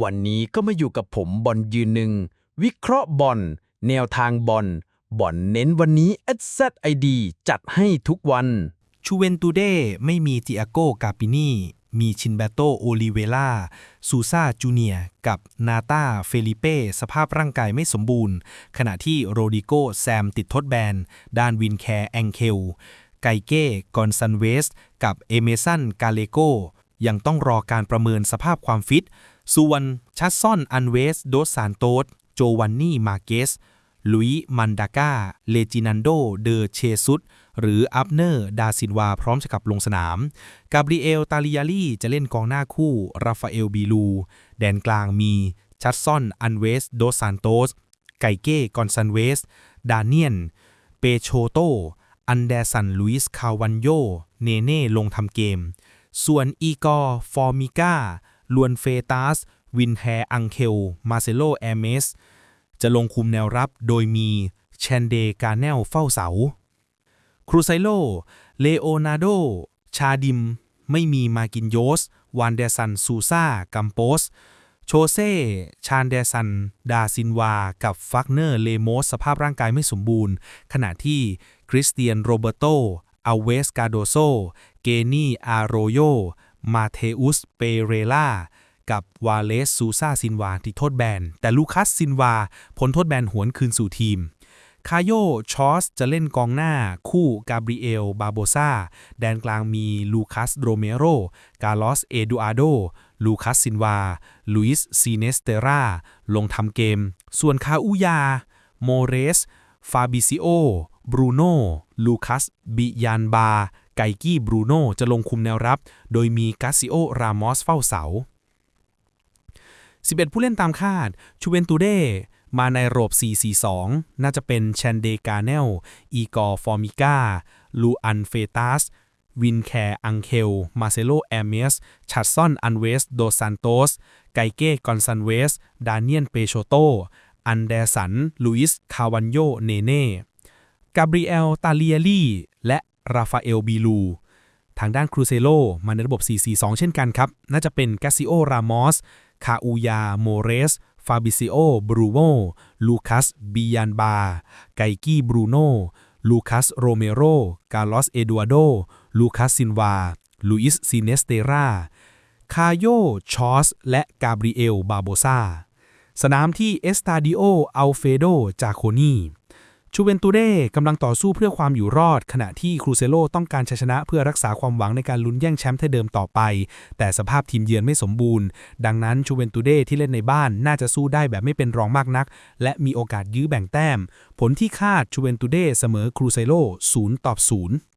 วันนี้ก็มาอยู่กับผมบอลยืนหนึ่ง วิเคราะห์บอลแนวทางบอลบอลเน้นวันนี้ SZID จัดให้ทุกวันชูเวนตูเดไม่มีจิอาโกกาปินีมีชินเบโตโอลิเวล่าซูซาจูเนียกับนาตาเฟลิเป้สภาพร่างกายไม่สมบูรณ์ ขณะที่โรดิโกแซมติดทดแบน ด้านวินแคร์แองเคล ไกเก้กอนซันเวส กับเอเมสันกาเลโกยังต้องรอการประเมินสภาพความฟิต ส่วนชัดซอนอันเวสโดสซานโตสโจวันนี่มาเกสลุยมันดาก้า เลจินันโด เดอเชซุสหรืออับเนอร์ ดาซินวา พร้อมจะกลับลงสนาม กาบริเอล ตาลิยาลีจะเล่นกองหน้าคู่ ราฟาเอล บีลู แดนกลางมี ชัดซอน อันเวส โดสซานโตส ไกเก้ กอนซันเวส ดาเนียน เปโชโต อันเดสัน ลุยส์ คาวันโย เนเน่ ลงทำเกม ส่วนอีกอร์ ฟอร์มิก้า ลวนเฟตัสวินแฮอังเคล มาเซโลแอเมส จะลงคุมแนวรับโดยมีแชนเดกาเนลเฝ้าเสา ครูไซโล เลโอนาโด ชาดิม ไม่มีมากินโยส วานเดซัน ซูซากัมโปส โชเซ่ ชานเดซัน ดาซินวา กับฟักเนอร์ เลโมส สภาพร่างกายไม่สมบูรณ์ ขณะที่คริสเตียน โรเบโตอาเวสกาโดโซ เกนี่ อาโรโย มาเทอุส เปเรล่า กับวาเลสซูซาซินวาที่โทษแบน แต่ลูคัสซินวาพ้นโทษแบนหวนคืนสู่ทีม คาโยชอสจะเล่นกองหน้า คู่กาบริเอล บาโบซาแดนกลางมีลูคัสโรเมโร กาลอส เอดูอาโด ลูคัสซินวา ลุยส์ซีเนสเตรา ลงทำเกม ส่วนคาอุยา โมเรส ฟาบิซิโอบรูโน่ ลูคัส บิยานบา ไกกี้บรูโน่จะลงคุมแนวรับ โดยมีกาซิโอ รามอสเฝ้าเสา 11 ผู้เล่นตามคาด ชูเวนตูเดมาในระบบ4-4-2 น่าจะเป็นแชนเดกาเนล อีกอร์ฟอร์มิก้า ลูอันเฟตัส วินแคร์อังเคล มาเซโล แอเมส ชัดซอน อันเวส โดซานโตส ไกเก้ กอนซันเวส ดาเนียน เปโชโต อันเดสัน ลุยส์คาวันโย เนเน่ กาบริเอล ตาเลียลีและ ราฟาเอลบีลูทางด้านครูเซโลมาในระบบ 4-4-2 เช่นกันครับ น่าจะเป็นกาซิโอ รามอส คาอูยา โมเรส ฟาบิซิโอ บรูโมลูคัส บิยานบา ไกกี้ บรูโน ลูคัส โรเมโร กาลอส เอดูอาโด ลูคัส ซินวาลุอิส ซิเนสเตราคาโย ชอส และกาบริเอล บาโบซาสนามที่เอสตาดิโอ อัลเฟโด จาโคนี ชูเวนตูเดกำลังต่อสู้เพื่อความอยู่รอด ขณะที่ครูเซโลต้องการชัยชนะเพื่อรักษาความหวังในการลุ้นแย่งแชมป์เท่เดิมต่อไป แต่สภาพทีมเยือนไม่สมบูรณ์ ดังนั้นชูเวนตูเดที่เล่นในบ้านน่าจะสู้ได้แบบไม่เป็นรองมากนัก และมีโอกาสยื้อแบ่งแต้ม ผลที่คาดชูเวนตูเดเสมอครูเซโล0ต่อ0